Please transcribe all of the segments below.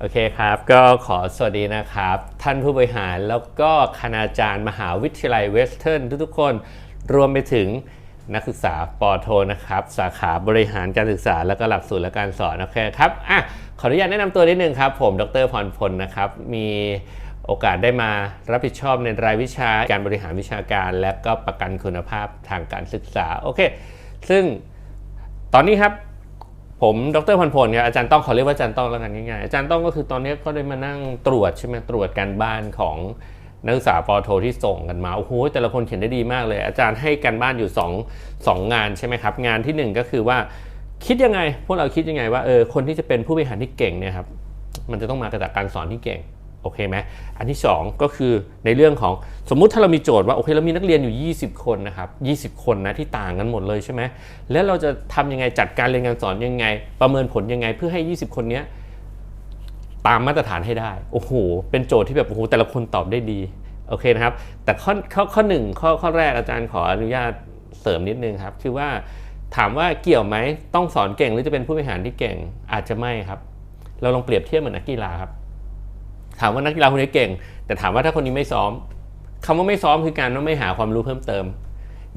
โอเคครับ ก็ขอสวัสดีนะครับ ท่านผู้บริหารแล้วก็คณาจารย์มหาวิทยาลัยเวสเทิร์นทุกๆคน รวมไปถึงนักศึกษาปอโทนะครับ สาขาบริหารการศึกษาแล้วก็หลักสูตรและการสอนโอเคครับอะขออนุญาตแนะนำตัวนิดนึงครับ ผมดรพรพลนะครับ มีโอกาสได้มารับผิดชอบในรายวิชาการบริหารวิชาการ และก็ประกันคุณภาพทางการศึกษาโอเค ซึ่งตอนนี้ครับ ผมดรพันพลครับอาจารย์ต้องขอเรียกว่าอาจารย์ต้องแล้วกันง่ายๆอาจารย์ต้องก็คือตอนนี้ก็ได้มานั่งตรวจใช่ไหมตรวจการบ้านของนักศึกษาปอโทที่ส่งกันมาโอ้โหแต่ละคนเขียนได้ดีมากเลย อาจารย์ให้การบ้านอยู่2 2งานใช่ไหมครับ งานทีหนึ่1 ก็คือว่าคิดยังไง พวกเราคิดยังไงว่าเออคนที่จะเป็นผู้บริหารที่เก่งเนี่ยครับมันจะต้องมาจากการสอนที่เก่ง โอเคไหมอันที่ 2 ก็คือในเรื่องของสมมุติถ้าเรามีโจทย์ว่าโอเคเรามีนักเรียนอยู่ 20 คนนะครับ20 คนนะที่ต่างกันหมดเลยใช่ไหมแล้วเราจะทำยังไงจัดการเรียนการสอนยังไง ประเมินผลยังไงเพื่อให้ 20 คนนี้ตามมาตรฐานให้ได้โอ้โหเป็นโจทย์ที่แบบโอ้โหแต่ละคนตอบได้ดีโอเคนะครับ แต่ข้อข้อข้อหนึ่งข้อข้อแรกอาจารย์ขออนุญาตเสริมนิดนึงครับคือว่าถามว่าเกี่ยวไหมต้องสอนเก่งหรือจะเป็นผู้บริหารที่เก่งอาจจะไม่ครับ เราลองเปรียบเทียบเหมือนนักกีฬาครับ ถามว่านักกีฬาคนนี้เก่ง แต่ถามว่าถ้าคนนี้ไม่ซ้อมคำว่าไม่ซ้อมคือการว่าไม่หาความรู้เพิ่มเติม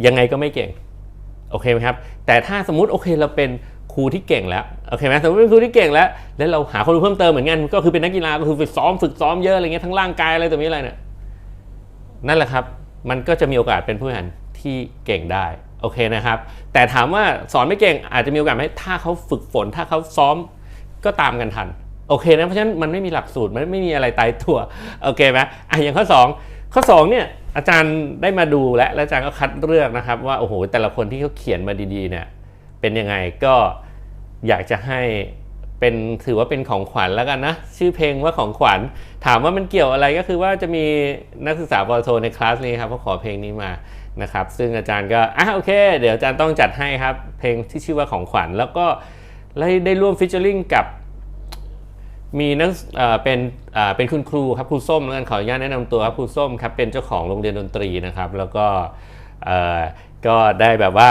ยังไงก็ไม่เก่งโอเคไหมครับ แต่ถ้าสมมติโอเคเราเป็นครูที่เก่งแล้วโอเคไหมสมมติเป็นครูที่เก่งแล้ว แล้วเราหาความรู้เพิ่มเติมเหมือนกันก็คือเป็นนักกีฬาก็คือฝึกซ้อมฝึกซ้อมเยอะอะไรเงี้ยทั้งร่างกายอะไรตัวนี้อะไรเนี่ยนั่นแหละครับ มันก็จะมีโอกาสเป็นผู้บริหารที่เก่งได้โอเคนะครับ แต่ถามว่าสอนไม่เก่งอาจจะมีโอกาสไหมถ้าเขาฝึกฝน ถ้าเขาซ้อมก็ตามกันทัน โอเคนะเพราะฉะนั้นมันไม่มีหลักสูตรมันไม่มีอะไรตายตัวโอเคไหมอะอย่างข้อ 2 ข้อ2เนี่ยอาจารย์ได้มาดูแล้วอาจารย์ก็คัดเลือกนะครับ ว่าโอ้โหแต่ละคนที่เขาเขียนมาดีๆเนี่ยเป็นยังไงก็อยากจะให้เป็นถือว่าเป็นของขวัญแล้วกันนะ ชื่อเพลงว่าของขวัญ ถามว่ามันเกี่ยวอะไรก็คือว่าจะมีนักศึกษาปอโทในคลาสนี้ครับเขาขอเพลงนี้มานะครับ ซึ่งอาจารย์ก็อะโอเค เดี๋ยวอาจารย์ต้องจัดให้ครับ เพลงที่ชื่อว่าของขวัญแล้วก็ได้ได้ร่วมฟิชเชอริงกับ มีนักเป็นเป็นคุณครูครับครูส้มแล้วกันขออนุญาตแนะนำตัวครับครูส้มครับเป็นเจ้าของโรงเรียนดนตรีนะครับ แล้วก็ก็ได้แบบว่า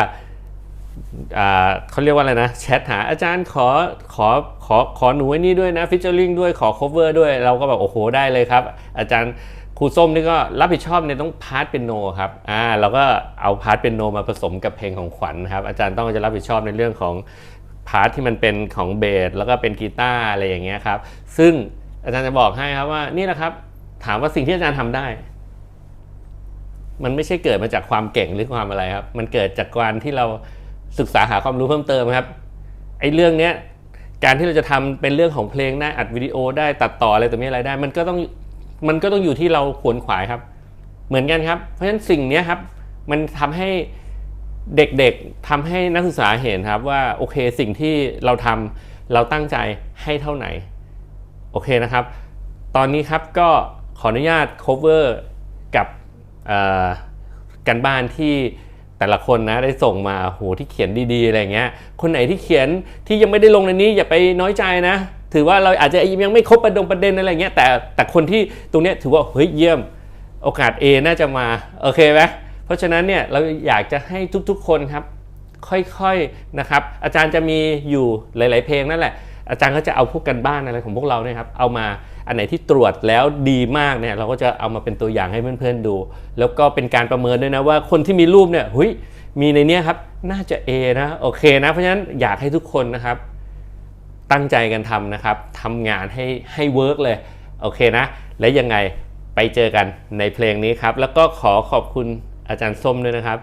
เขาเรียกว่าอะไรนะแชทหาอาจารย์ขอขอขอขอหนูไว้นี่ด้วยนะฟิชเชอร์ลิงด้วยขอ cover ด้วยเราก็แบบโอ้โหได้เลยครับ อาจารย์ครูส้มนี่ก็รับผิดชอบในต้องพาร์ทเป็นโนครับอ่าเราก็เอาพาร์ทเป็นโนมาผสมกับเพลงของขวัญครับอาจารย์ต้องจะรับผิดชอบในเรื่องของ พาร์ทที่มันเป็นของเบสแล้วก็เป็นกีตาร์อะไรอย่างเงี้ยครับ ซึ่งอาจารย์จะบอกให้ครับว่านี่แหละครับ ถามว่าสิ่งที่อาจารย์ทำได้ มันไม่ใช่เกิดมาจากความเก่งหรือความอะไรครับ มันเกิดจากการที่เราศึกษาหาความรู้เพิ่มเติมครับไอ้เรื่องเนี้ยการที่เราจะทำเป็นเรื่องของเพลงได้อัดวิดีโอได้ตัดต่ออะไรตัวนี้อะไรได้ มันก็ต้องมันก็ต้องอยู่ที่เราขวนขวายครับ เหมือนกันครับ เพราะฉะนั้นสิ่งเนี้ยครับ มันทำให้ เด็กๆทำให้นักศึกษาเห็นครับว่าโอเคสิ่งที่เราทำเราตั้งใจให้เท่าไหนโอเคนะครับ ตอนนี้ครับก็ขออนุญาต cover กับกันบ้านที่แต่ละคนนะได้ส่งมาโหที่เขียนดีๆอะไรเงี้ย คนไหนที่เขียนที่ยังไม่ได้ลงในนี้อย่าไปน้อยใจนะ ถือว่าเราอาจจะยังไม่ครบประดงประเด็นอะไรเงี้ยแต่แต่คนที่ตรงเนี้ยถือว่าเฮ้ยเยี่ยมโอกาส A น่าจะมาโอเคไหม เพราะฉะนั้นเนี่ยเราอยากจะให้ทุกๆคนครับค่อยๆนะครับ อาจารย์จะมีอยู่หลาย ๆ เพลงนั่นแหละ อาจารย์ก็จะเอาพวกกันบ้านอะไรของพวกเราเนี่ยครับเอามาอันไหนที่ตรวจแล้วดีมากเนี่ยเราก็จะเอามาเป็นตัวอย่างให้เพื่อนๆดู แล้วก็เป็นการประเมินด้วยนะว่าคนที่มีรูปเนี่ยหุยมีในเนี้ยครับน่าจะ A นะโอเคนะเพราะฉะนั้นอยากให้ทุกคนนะครับ ตั้งใจกันทำนะครับทำงานให้ให้เวิร์กเลยโอเคนะ และยังไงไปเจอกันในเพลงนี้ครับ แล้วก็ขอขอบคุณ อาจารย์ส้มด้วยนะครับ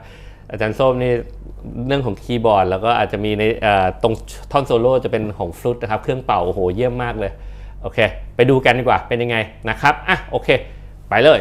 อาจารย์ส้มนี่เรื่องของคีย์บอร์ด แล้วก็อาจจะมีในตรงท่อนโซโล่จะเป็นของฟลุตนะครับ เครื่องเป่าโอ้โหเยี่ยมมากเลย โอเค ไปดูกันดีกว่าเป็นยังไงนะครับอะโอเค ไปเลย